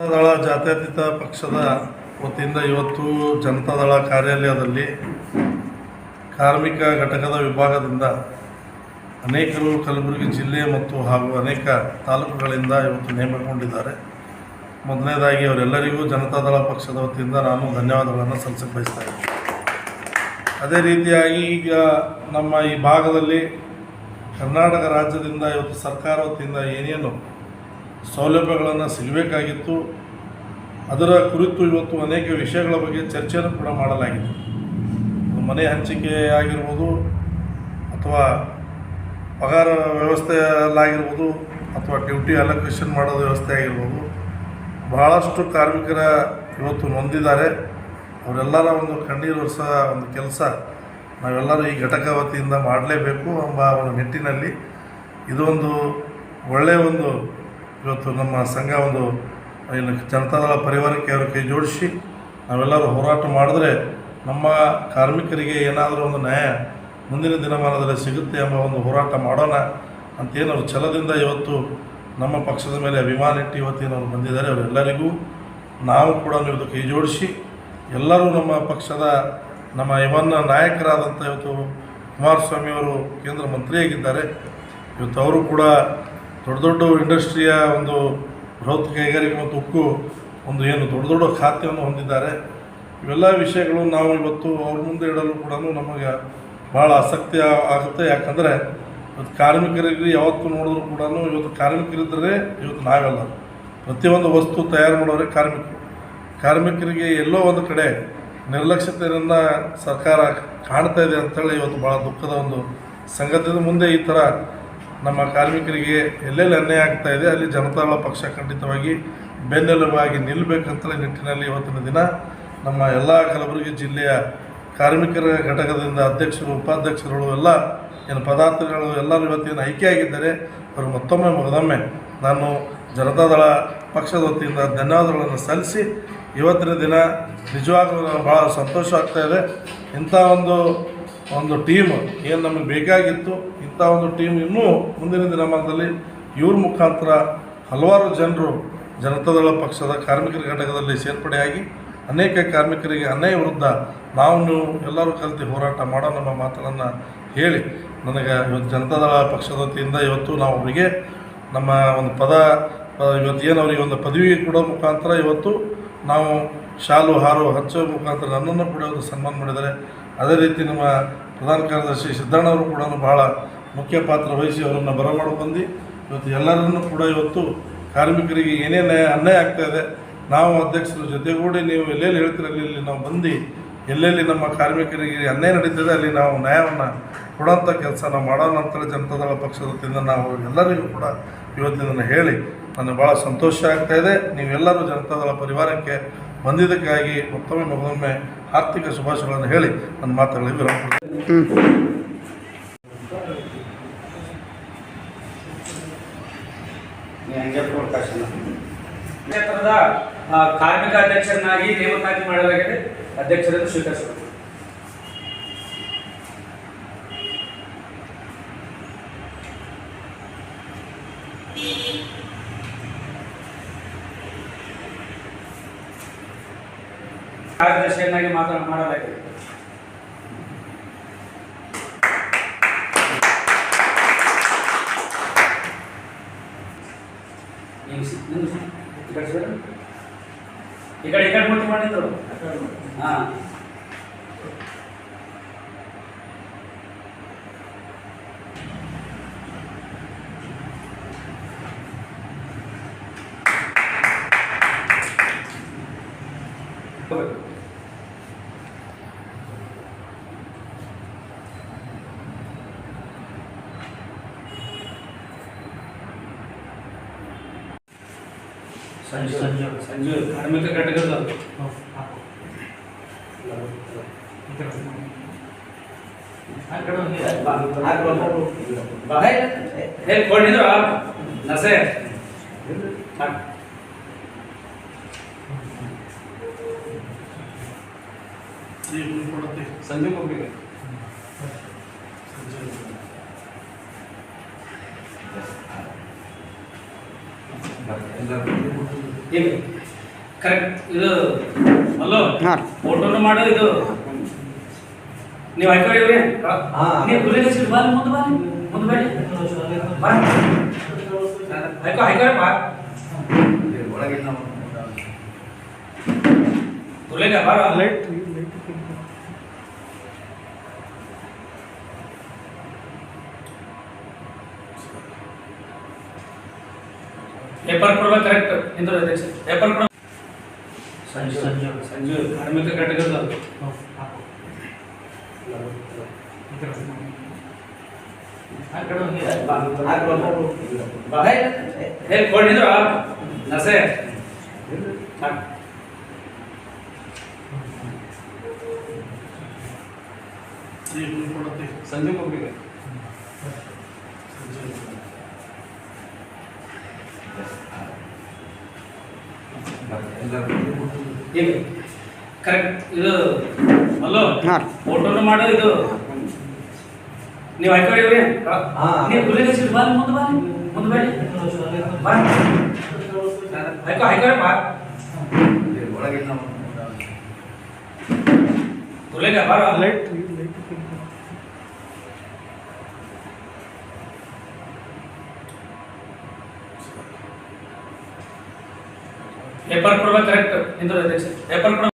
ಜನತಾದಳ ಜಾತ್ಯತೀತ ಪಕ್ಷದ ವತಿಯಿಂದ ಇವತ್ತು ಜನತಾದಳ ಕಾರ್ಯಾಲಯದಲ್ಲಿ ಕಾರ್ಮಿಕ ಘಟಕದ ವಿಭಾಗದಿಂದ ಅನೇಕರು ಕಲಬುರಗಿ ಜಿಲ್ಲೆ ಮತ್ತು ಹಾಗೂ ಅನೇಕ ತಾಲೂಕುಗಳಿಂದ ಇವತ್ತು ನೇಮಕಗೊಂಡಿದ್ದಾರೆ. ಮೊದಲನೇದಾಗಿ ಅವರೆಲ್ಲರಿಗೂ ಜನತಾದಳ ಪಕ್ಷದ ವತಿಯಿಂದ ನಾನು ಧನ್ಯವಾದಗಳನ್ನು ಸಲ್ಲಿಸಕ್ಕೆ ಬಯಸ್ತಾ ಅದೇ ರೀತಿಯಾಗಿ ಈಗ ನಮ್ಮ ಈ ಭಾಗದಲ್ಲಿ ಕರ್ನಾಟಕ ರಾಜ್ಯದಿಂದ ಇವತ್ತು ಸರ್ಕಾರ ವತಿಯಿಂದ ಏನೇನು ಸೌಲಭ್ಯಗಳನ್ನು ಸಿಗಬೇಕಾಗಿತ್ತು. ಅದರ ಕುರಿತು ಇವತ್ತು ಅನೇಕ ವಿಷಯಗಳ ಬಗ್ಗೆ ಚರ್ಚೆಯನ್ನು ಕೂಡ ಮಾಡಲಾಗಿದೆ. ಮನೆ ಹಂಚಿಕೆ ಆಗಿರ್ಬೋದು, ಅಥವಾ ಪಗಾರ ವ್ಯವಸ್ಥೆಯಲ್ಲಾಗಿರ್ಬೋದು, ಅಥವಾ ಡ್ಯೂಟಿ ಅಲೋಕೇಶನ್ ಮಾಡೋದು ವ್ಯವಸ್ಥೆ ಆಗಿರ್ಬೋದು. ಬಹಳಷ್ಟು ಕಾರ್ಮಿಕರ ಇವತ್ತು ನೊಂದಿದ್ದಾರೆ. ಅವರೆಲ್ಲರ ಒಂದು ಕಣ್ಣೀರು ವರ್ಷ ಒಂದು ಕೆಲಸ ನಾವೆಲ್ಲರೂ ಈ ಘಟಕ ವತಿಯಿಂದ ಮಾಡಲೇಬೇಕು ಎಂಬ ಒಂದು ನಿಟ್ಟಿನಲ್ಲಿ ಇದೊಂದು ಒಳ್ಳೆಯ ಒಂದು ಇವತ್ತು ನಮ್ಮ ಸಂಘ ಒಂದು ಏನು ಜನತಾದಳ ಪರಿವಾರಕ್ಕೆ ಅವರು ಕೈ ಜೋಡಿಸಿ ನಾವೆಲ್ಲರೂ ಹೋರಾಟ ಮಾಡಿದ್ರೆ ನಮ್ಮ ಕಾರ್ಮಿಕರಿಗೆ ಏನಾದರೂ ಒಂದು ನ್ಯಾಯ ಮುಂದಿನ ದಿನಮಾನದಲ್ಲಿ ಸಿಗುತ್ತೆ ಎಂಬ ಒಂದು ಹೋರಾಟ ಮಾಡೋಣ ಅಂತೇನು ಅವ್ರು ಛಲದಿಂದ ಇವತ್ತು ನಮ್ಮ ಪಕ್ಷದ ಮೇಲೆ ಅಭಿಮಾನ ಇಟ್ಟು ಇವತ್ತೇನು ಅವ್ರು ಬಂದಿದ್ದಾರೆ, ಅವರೆಲ್ಲರಿಗೂ ನಾವು ಕೂಡ ಇವತ್ತು ಕೈ ಜೋಡಿಸಿ ಎಲ್ಲರೂ ನಮ್ಮ ಪಕ್ಷದ ನಮ್ಮ ಇವನ್ನ ನಾಯಕರಾದಂಥ ಇವತ್ತು ಕುಮಾರಸ್ವಾಮಿಯವರು ಕೇಂದ್ರ ಮಂತ್ರಿಯಾಗಿದ್ದಾರೆ. ಇವತ್ತು ಅವರು ಕೂಡ ದೊಡ್ಡ ದೊಡ್ಡ ಇಂಡಸ್ಟ್ರಿಯ ಒಂದು ಬೃಹತ್ ಕೈಗಾರಿಕೆ ಮತ್ತು ಉಕ್ಕು ಒಂದು ಏನು ದೊಡ್ಡ ದೊಡ್ಡ ಖಾತೆಯನ್ನು ಹೊಂದಿದ್ದಾರೆ. ಇವೆಲ್ಲ ವಿಷಯಗಳು ನಾವು ಇವತ್ತು ಅವ್ರ ಮುಂದೆ ಇಡಲು ಕೂಡ ನಮಗೆ ಭಾಳ ಆಸಕ್ತಿ ಆಗುತ್ತೆ. ಯಾಕಂದರೆ ಇವತ್ತು ಕಾರ್ಮಿಕರಿಗೆ ಯಾವತ್ತು ನೋಡಿದ್ರು ಕೂಡ ಇವತ್ತು ಕಾರ್ಮಿಕರಿದ್ದರೆ ಇವತ್ತು ನಾವೆಲ್ಲ ಪ್ರತಿಯೊಂದು ವಸ್ತು ತಯಾರು ಮಾಡೋರೆ ಕಾರ್ಮಿಕರು. ಕಾರ್ಮಿಕರಿಗೆ ಎಲ್ಲೋ ಒಂದು ಕಡೆ ನಿರ್ಲಕ್ಷ್ಯತೆಯನ್ನು ಸರ್ಕಾರ ಕಾಣ್ತಾ ಇದೆ ಅಂತೇಳಿ ಇವತ್ತು ಭಾಳ ದುಃಖದ ಒಂದು ಸಂಗತಿದ ಮುಂದೆ ಈ ಥರ ನಮ್ಮ ಕಾರ್ಮಿಕರಿಗೆ ಎಲ್ಲೆಲ್ಲಿ ಅನ್ಯಾಯ ಆಗ್ತಾ ಇದೆ, ಅಲ್ಲಿ ಜನತಾದಳ ಪಕ್ಷ ಖಂಡಿತವಾಗಿ ಬೆನ್ನೆಲುಬಾಗಿ ನಿಲ್ಲಬೇಕಂತ ನಿಟ್ಟಿನಲ್ಲಿ ಇವತ್ತಿನ ದಿನ ನಮ್ಮ ಎಲ್ಲ ಕಲಬುರಗಿ ಜಿಲ್ಲೆಯ ಕಾರ್ಮಿಕರ ಘಟಕದಿಂದ ಅಧ್ಯಕ್ಷರು, ಉಪಾಧ್ಯಕ್ಷರುಗಳು ಎಲ್ಲ, ಏನು ಪದಾರ್ಥಗಳು ಎಲ್ಲರೂ ಇವತ್ತೇನು ಆಯ್ಕೆಯಾಗಿದ್ದಾರೆ. ಅವರು ಮತ್ತೊಮ್ಮೆ ಮಗದೊಮ್ಮೆ ನಾನು ಜನತಾದಳ ಪಕ್ಷದ ವತಿಯಿಂದ ಧನ್ಯವಾದಗಳನ್ನು ಸಲ್ಲಿಸಿ ಇವತ್ತಿನ ದಿನ ನಿಜವಾಗ್ಲೂ ಭಾಳ ಸಂತೋಷ ಆಗ್ತಾ ಇದೆ. ಇಂಥ ಒಂದು ಒಂದು ಟೀಮ್ ಏನು ನಮಗೆ ಬೇಕಾಗಿತ್ತು ಇಂಥ ಒಂದು ಟೀಮ್ ಇನ್ನೂ ಮುಂದಿನ ದಿನಮಾನದಲ್ಲಿ ಇವ್ರ ಮುಖಾಂತರ ಹಲವಾರು ಜನರು ಜನತಾದಳ ಪಕ್ಷದ ಕಾರ್ಮಿಕರ ಘಟಕದಲ್ಲಿ ಸೇರ್ಪಡೆಯಾಗಿ ಅನೇಕ ಕಾರ್ಮಿಕರಿಗೆ ಅನ್ಯಾಯ ವಿರುದ್ಧ ನಾವು ನೀವು ಎಲ್ಲರೂ ಕಲಿತು ಹೋರಾಟ ಮಾಡೋ ನಮ್ಮ ಮಾತನ್ನು ಹೇಳಿ ನನಗೆ ಇವತ್ತು ಜನತಾದಳ ಪಕ್ಷದ ವತಿಯಿಂದ ಇವತ್ತು ನಾವು ಅವರಿಗೆ ನಮ್ಮ ಒಂದು ಪದ ಇವತ್ತು ಏನು ಅವರಿಗೆ ಒಂದು ಪದವಿ ಕೊಡೋ ಮುಖಾಂತರ ಇವತ್ತು ನಾವು ಶಾಲು ಹಾರು ಹಚ್ಚೋ ಮುಖಾಂತರ ನನ್ನನ್ನು ಕೂಡ ಒಂದು ಸನ್ಮಾನ ಮಾಡಿದರೆ ಅದೇ ರೀತಿ ನಮ್ಮ ಪ್ರಧಾನ ಕಾರ್ಯದರ್ಶಿ ಸಿದ್ದಣ್ಣವರು ಕೂಡ ಬಹಳ ಮುಖ್ಯ ಪಾತ್ರ ವಹಿಸಿ ಅವರನ್ನು ಬರಮಾಡಿ ಬಂದು. ಇವತ್ತು ಎಲ್ಲರನ್ನೂ ಕೂಡ ಇವತ್ತು ಕಾರ್ಮಿಕರಿಗೆ ಏನೇನು ಅನ್ಯಾಯ ಆಗ್ತಾ ಇದೆ, ನಾವು ಅಧ್ಯಕ್ಷರ ಜೊತೆಗೂಡಿ ನೀವು ಎಲ್ಲೆಲ್ಲಿ ಹೇಳ್ತೀರಲ್ಲಿ ಇಲ್ಲಿ ನಾವು ಬಂದು ಎಲ್ಲೆಲ್ಲಿ ನಮ್ಮ ಕಾರ್ಮಿಕರಿಗೆ ಅನ್ಯಾಯ ನಡೀತದೆ ಅಲ್ಲಿ ನಾವು ನ್ಯಾಯವನ್ನು ಕೊಡೋಂಥ ಕೆಲಸ ನಾವು ಮಾಡೋಣ ಅಂತೇಳಿ ಜನತಾದಳ ಪಕ್ಷದ ವತಿಯಿಂದ ನಾವು ಎಲ್ಲರಿಗೂ ಕೂಡ ಇವತ್ತಿನ ಹೇಳಿ ನನಗೆ ಭಾಳ ಸಂತೋಷ ಆಗ್ತಾ ಇದೆ. ನೀವೆಲ್ಲರೂ ಜನತಾದಳ ಪರಿವಾರಕ್ಕೆ ಬಂದಿದ್ದಕ್ಕಾಗಿ ಮತ್ತೊಮ್ಮೆ ಮೊದಲೊಮ್ಮೆ ಆರ್ಥಿಕ ಶುಭಾಶಯಗಳನ್ನು ಹೇಳಿ ನನ್ನ ಮಾತುಗಳಿಗೆ ವಿರಾಮ ಕಾರ್ಮಿಕ ಅಧ್ಯಕ್ಷರನ್ನಾಗಿ ನೇಮಕಾತಿ ಮಾಡಲಾಗಿದೆ ಅಧ್ಯಕ್ಷರನ್ನು ಸ್ವೀಕರಿಸಬೇಕು ಕಾರ್ಯದರ್ಶಿಯನ್ನಾಗಿ ಮಾತನಾಡ ಮಾಡಲಾಗಿದೆ ನೀವು ಸಿ- ನಿಮ್ದು ಸಿ- ಈ ಕಡೆ ಸರ್ ಈ ಕಡೆ ಈ ಕಡೆ ಮುಟ್ಟಿ ಮಾಡಿದ್ರು ಹಾಂ ಸಂಜು ಸಂಜು ಸಂಜು ಕಾರ್ಮಿಕ ಘಟಕದ ಹೇಳಿ ಕೊಂಡಿದ್ರು ನಸೆ ಈ ಮುಂದೆ ಕೊಡುತ್ತೆ. ಸಂಜು ಹೋಗ್ಬೇಕು ಎಲ್ಲರೂ ಏನು ಕರೆಕ್ಟ್ ಇದು ಅಲ್ಲೋ ಫೋಟೋನು ಮಾಡು ಇದು. ನೀವು ಹಾಕೋ ಇವ್ರಿ ಹಾ. ನೀವು ಸೀಟ್ ಬಾ ಮುಂದೆ ಬಾ ಮುಂದೆ ಬೇಡಿ ಬಾ. ಹಾಕೋ ಹಾಕೋ ಬಾ. పేపర్ కూడా కరెక్ట్. ఇందులో పేపర్ కూడా సంజు సంజు కార్మిక కరెక్ట్ కదా అక్కడ ఉంది. బాబాయ్ హే కోడి ఇంద్ర ಈಗ ಕರೆಕ್ಟ್ ಇದು ಅಲ್ಲೋ ಫೋಟೋನು ಮಾಡೋ ಇದು. ನೀವು ಹಾ. ನೀವು ಗುರುಲಿಂಗ ಸೀಟ್ ಬಾ ಮುಂದೆ ಬಾ. ಮುಂದೆ ಬೇಡಿ ಬಾ. ಹಾಕೋ ಹಾಕೋ ಬಾ. ಗುರುಲಿಂಗ ಬಾರ ಪೇಪರ್ ಕೊಡ್ಬೇಕು ಕರೆಕ್ಟ್ ಇಂದ್ರ ಅಧ್ಯಕ್ಷ ಪೇಪರ್ ಕೊಡ